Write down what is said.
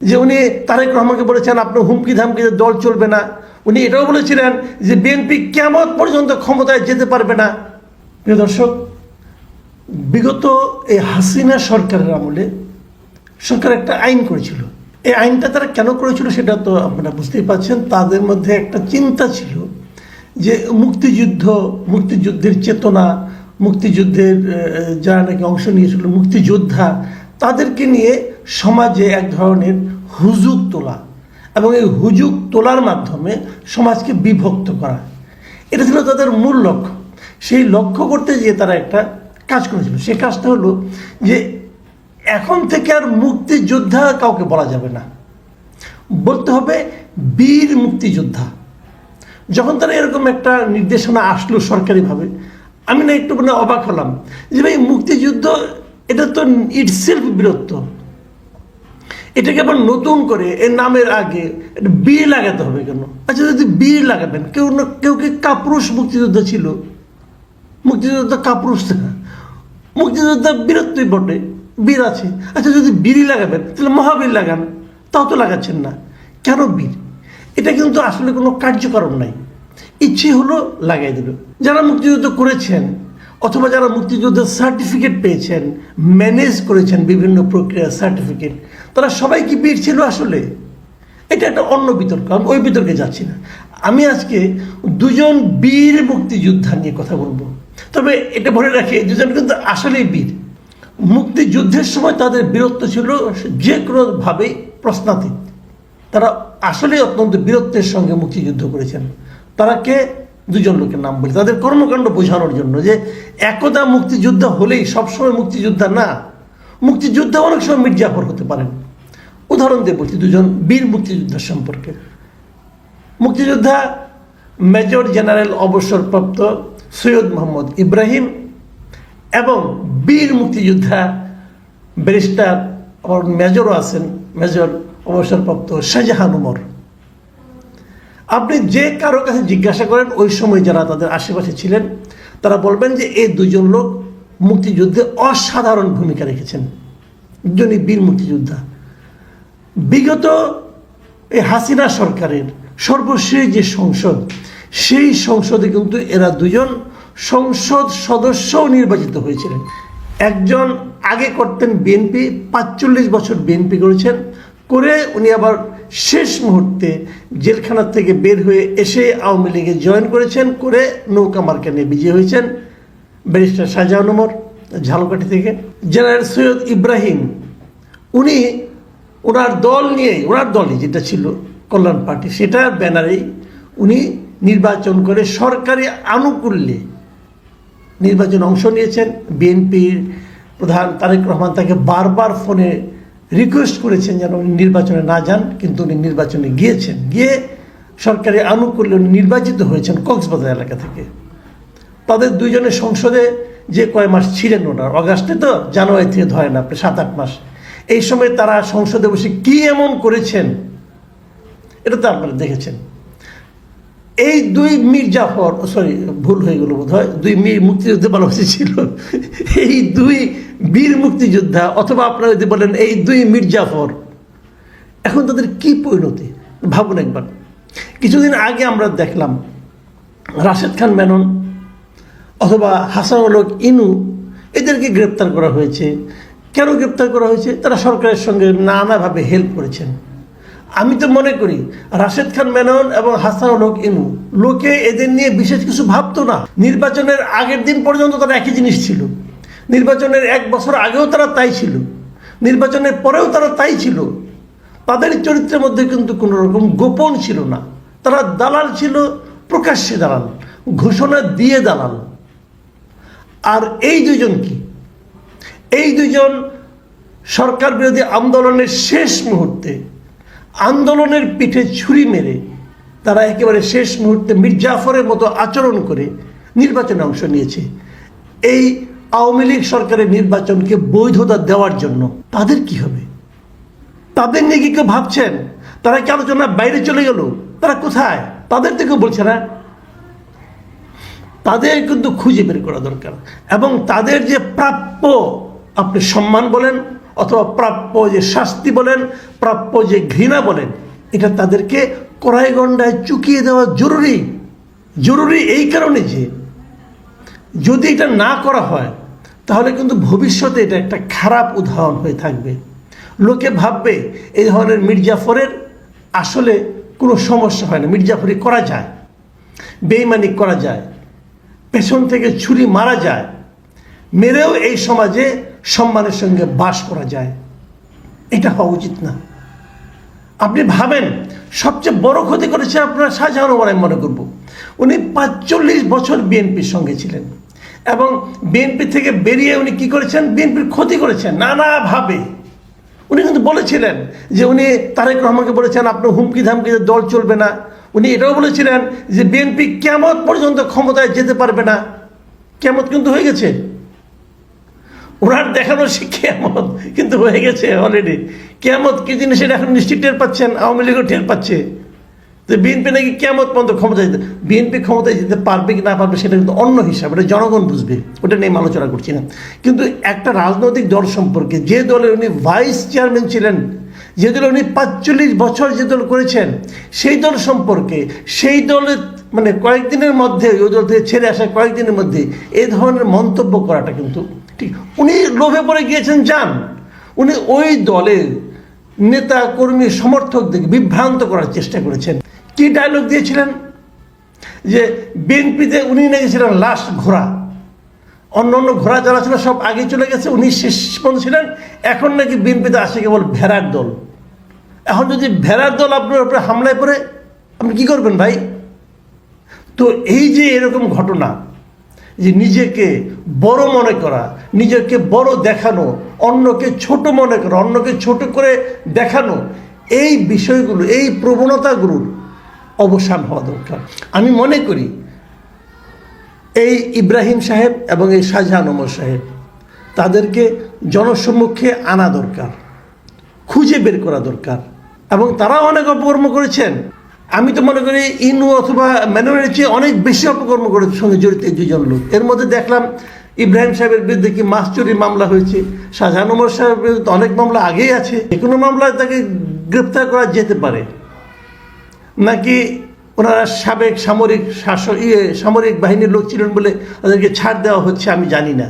যে উনি তারেক রহমানকে বলেছেন আপনার হুমকি ধামকিতে দল চলবে না। উনি এটাও বলেছিলেন যে বিএনপি কেমন পর্যন্ত ক্ষমতায় যেতে পারবে না। প্রিয় দর্শক, বিগত এই হাসিনা সরকারের আমলে সরকার একটা আইন করেছিল। এই আইনটা তারা কেন করেছিল সেটা তো আপনারা বুঝতেই পারছেন তাদের মধ্যে একটা চিন্তা ছিল যে মুক্তিযুদ্ধ, মুক্তিযুদ্ধের চেতনা, মুক্তিযুদ্ধের যারা নাকি অংশ নিয়েছিল, মুক্তিযোদ্ধা, তাদেরকে নিয়ে সমাজে এক ধরনের হুজুগ তোলা এবং এই হুজুগ তোলার মাধ্যমে সমাজকে বিভক্ত করা। এটা ছিল তাদের মূল লক্ষ্য। সেই লক্ষ্য করতে গিয়ে তারা একটা কাজ করেছিল। সে কাজটা হলো যে এখন থেকে আর মুক্তিযোদ্ধা কাউকে বলা যাবে না। বলতে হবে বীর মুক্তিযোদ্ধা। যখন তারা এরকম একটা নির্দেশনা আসলো সরকারিভাবে, আমি না একটু মানে অবাক হলাম যে ভাই মুক্তিযুদ্ধ, এটা তো ইটসেলফ বীরত্ব। এটাকে আবার নতুন করে, এর নামের আগে বীর লাগাতে হবে কেন? আচ্ছা যদি বীর লাগাবেন কেউ না, কেউ কি কাপুরুষ মুক্তিযোদ্ধা ছিল? মুক্তিযোদ্ধা কাপুরুষ না। মুক্তিযোদ্ধা বীরত্বই বটে, বীর আছে। আচ্ছা যদি বীরই লাগাবেন, তাহলে মহাবীর লাগান, তাও তো লাগাচ্ছেন না। কেন বীর? এটা কিন্তু আসলে কোনো কার্যকারণ নাই। ইচ্ছে হলো লাগাই দিল যারা মুক্তিযুদ্ধ করেছেন অথবা যারা মুক্তিযুদ্ধের সার্টিফিকেট পেয়েছেন ম্যানেজ করেছেন বিভিন্ন প্রক্রিয়ার সার্টিফিকেট তারা সবাই কি বীর ছিল আসলে? এটা একটা অন্য বিতর্ক, আমি ওই বিতর্কে যাচ্ছি না। আমি আজকে দুজন বীর মুক্তিযোদ্ধা নিয়ে কথা বলব। তবে এটা বলে রাখি দুজন কিন্তু আসলেই বীর। মুক্তিযুদ্ধের সময় তাদের বীরত্ব ছিল যে কোনোভাবেই প্রশ্নাতীত। তারা আসলেই অত্যন্ত বীরত্বের সঙ্গে মুক্তিযুদ্ধ করেছেন। তারা কে? দুজন লোকের নাম বলি, তাদের কর্মকাণ্ড বোঝানোর জন্য যে একদা মুক্তিযোদ্ধা হলেই সবসময় মুক্তিযোদ্ধা না, মুক্তিযোদ্ধা অনেক সময় মির্জাফর হতে পারেন। উদাহরণ দিয়ে বলছি দুজন বীর মুক্তিযোদ্ধার সম্পর্কে। মুক্তিযোদ্ধা মেজর জেনারেল অবসরপ্রাপ্ত সৈয়দ মোহাম্মদ ইব্রাহিম এবং বীর মুক্তিযোদ্ধা ব্যারিস্টার আবার মেজরও আছেন, মেজর অবসরপ্রাপ্ত শাহজাহান উমর। আপনি যে কারও কাছে জিজ্ঞাসা করেন, ওই সময় যারা তাদের আশেপাশে ছিলেন, তারা বলবেন যে এই দুজন লোক মুক্তিযুদ্ধে অসাধারণ ভূমিকা রেখেছেন। দুজনই বীর মুক্তিযোদ্ধা। বিগত এই হাসিনা সরকারের সর্বশেষ যে সংসদ, সেই সংসদে কিন্তু এরা দুজন সংসদ সদস্যও নির্বাচিত হয়েছিলেন। একজন আগে করতেন বিএনপি, পাঁচচল্লিশ বছর বিএনপি করেছেন করে উনি আবার শেষ মুহূর্তে জেলখানা থেকে বের হয়ে এসে আওয়ামী লীগে জয়েন করেছেন, করে নৌকা মার্কা নিয়ে বিজয়ী হয়েছেন ব্যারিস্টার শাহজাহান ওমর ঝালকাঠি থেকে। জেনারেল সৈয়দ ইব্রাহিম, উনি ওনার দল নিয়েই ওনার দলই যেটা ছিল কল্যাণ পার্টি, সেটা ব্যানারেই উনি নির্বাচন করে সরকারি আনুকূল্যে নির্বাচনে অংশ নিয়েছেন। বিএনপির প্রধান তারেক রহমান তাকে বারবার ফোনে রিকোয়েস্ট করেছেন যেন উনি নির্বাচনে না যান, কিন্তু উনি নির্বাচনে গিয়েছেন। গিয়ে সরকারি আনুকূল্যে উনি নির্বাচিত হয়েছেন কক্সবাজার এলাকা থেকে। তাদের দুইজনের সংসদে যে কয় মাস ছিলেন ওনার, অগাস্টে তো জানুয়ারি থেকে ধরেন আপনি সাত, আট মাস। এই সময় তারা সংসদে বসে কি এমন করেছেন, এটা তো আপনারা দেখেছেন। এই দুই মীর জাফর সরি, ভুল হয়ে গেল বোধ হয় দুই মীর মুক্তিযুদ্ধ বলা ছিল এই দুই বীর মুক্তিযোদ্ধা, অথবা আপনারা যদি বলেন এই দুই মীর জাফর, এখন তাদের কি পরিণতি? ভাবুন একবার। কিছুদিন আগে আমরা দেখলাম, রাশেদ খান মেনন অথবা হাসান উলক ইনু এদেরকে গ্রেপ্তার করা হয়েছে। কেন গ্রেপ্তার করা হয়েছে? তারা সরকারের সঙ্গে নানাভাবে হেল্প করেছেন। আমি তো মনে করি, রাশেদ খান মেনন এবং হাসান উলক ইনু, লোকে এদের নিয়ে বিশেষ কিছু ভাবতো না। নির্বাচনের আগের দিন পর্যন্ত তারা একই জিনিস ছিল। নির্বাচনের এক বছর আগেও তারা তাই ছিল। নির্বাচনের পরেও তারা তাই ছিল। তাদের চরিত্রের মধ্যে কিন্তু কোনো রকম গোপন ছিল না। তারা দালাল ছিল, প্রকাশ্যে দালাল, ঘোষণা দিয়ে দালাল। আর এই দুজন কি? এই দুজন সরকার বিরোধী আন্দোলনের শেষ মুহূর্তে আন্দোলনের পিঠে ছুরি মেরে তারা একেবারে শেষ মুহূর্তে মির্জাফরের মতো আচরণ করে নির্বাচনে অংশ নিয়েছে। এই আওয়ামী লীগ সরকারের নির্বাচনকে বৈধতা দেওয়ার জন্য তাদের কি হবে? তাদের নিয়ে কি কেউ ভাবছেন? তারা কি আলোচনা বাইরে চলে গেল? তারা কোথায়? তাদের থেকেও বলছে না। তাদের কিন্তু খুঁজে বের করা দরকার। এবং তাদের যে প্রাপ্য, আপনি সম্মান বলেন অথবা প্রাপ্য যে শাস্তি বলেন, প্রাপ্য যে ঘৃণা বলেন, এটা তাদেরকে কড়াইগণ্ডায় চুকিয়ে দেওয়া জরুরি। জরুরি এই কারণে যে, যদি এটা না করা হয়, তাহলে কিন্তু ভবিষ্যতে এটা একটা খারাপ উদাহরণ হয়ে থাকবে। লোকে ভাববে, এই ধরনের মির্জাফরের আসলে কোনো সমস্যা হয় না মির্জাফরি করা যায় বেইমানি করা যায়, পেছন থেকে ছুরি মারা যায়, মেরেও এই সমাজে সম্মানের সঙ্গে বাস করা যায়। এটা হওয়া উচিত না। আপনি ভাবেন, সবচেয়ে বড় ক্ষতি করেছে আপনার শাহজাহান আমি মনে করব। উনি পাঁচচল্লিশ বছর বিএনপির সঙ্গে ছিলেন এবং বিএনপি থেকে বেরিয়ে উনি কি করেছেন? বিএনপির ক্ষতি করেছেন নানাভাবে। উনি কিন্তু বলেছিলেন যে উনি তারেক রহমানকে বলেছেন আপনার হুমকি ধামকিতে দল চলবে না। উনি এটাও বলেছিলেন যে বিএনপি কেমন পর্যন্ত ক্ষমতায় যেতে পারবে না। কেমত কিন্তু হয়ে গেছে। ওনার দেখানো সে কেমত কিন্তু হয়ে গেছে অলরেডি কেমত কি জিনিস এটা এখন নিশ্চিত টের পাচ্ছেন, আওয়ামী লীগও টের পাচ্ছে। তো বিএনপি নাকি কেমত পর্যন্ত ক্ষমতায় যেতে বিএনপি ক্ষমতায় যেতে পারবে কি না পারবে সেটা কিন্তু অন্য হিসাব, এটা জনগণ বুঝবে। ওটা নিয়ে আলোচনা করছি না। কিন্তু একটা রাজনৈতিক দল সম্পর্কে যে দলের উনি ভাইস চেয়ারম্যান ছিলেন, যে দলে উনি পাঁচচল্লিশ বছর যে দল করেছেন, সেই দল সম্পর্কে, সেই দলের মানে কয়েকদিনের মধ্যে, ওই দল থেকে ছেড়ে আসা কয়েকদিনের মধ্যে এই ধরনের মন্তব্য করাটা কিন্তু ঠিক উনি লোভে পড়ে গিয়েছেন, যান। উনি ওই দলের নেতা, কর্মী সমর্থকদেরকে বিভ্রান্ত করার চেষ্টা করেছেন। কি ডায়লগ দিয়েছিলেন? যে বিএনপিতে উনি নাকি ছিলেন লাস্ট ঘোড়া। অন্য অন্য ঘোড়া যারা ছিল সব আগে চলে গেছে, উনি শেষ পর্যন্ত ছিলেন। এখন নাকি বিএনপিতে আসে কেবল ভেড়ার দল। এখন যদি ভেড়ার দল আপনার উপরে হামলায় পড়ে, আপনি কি করবেন ভাই? তো এই যে এরকম ঘটনা, যে নিজেকে বড় মনে করা নিজেকে বড় দেখানো, অন্যকে ছোট মনে করা, অন্যকে ছোট করে দেখানো, এই বিষয়গুলো, এই প্রবণতাগুলোর অবসান হওয়া দরকার। আমি মনে করি এই ইব্রাহিম সাহেব এবং এই শাহজাহান ওমর সাহেব, তাদেরকে জনসম্মুখে আনা দরকার, খুঁজে বের করা দরকার, এবং তারা অনেক অপকর্ম করেছেন। আমি তো মনে করি ইনু অথবা ম্যানুয়ালের চেয়ে অনেক বেশি অপকর্ম করে সঙ্গে জড়িত দুজন লোক। এর মধ্যে দেখলাম ইব্রাহিম সাহেবের বিরুদ্ধে কি মাছ চুরি মামলা হয়েছে? শাহজাহান উমর সাহেবের বিরুদ্ধে অনেক মামলা আগেই আছে। যে কোনো মামলায় তাকে গ্রেপ্তার করা যেতে পারে। নাকি ওনারা সাবেক সামরিক শাসক ইয়ে সামরিক বাহিনীর লোক ছিলেন বলে তাদেরকে ছাড় দেওয়া হচ্ছে আমি জানি না।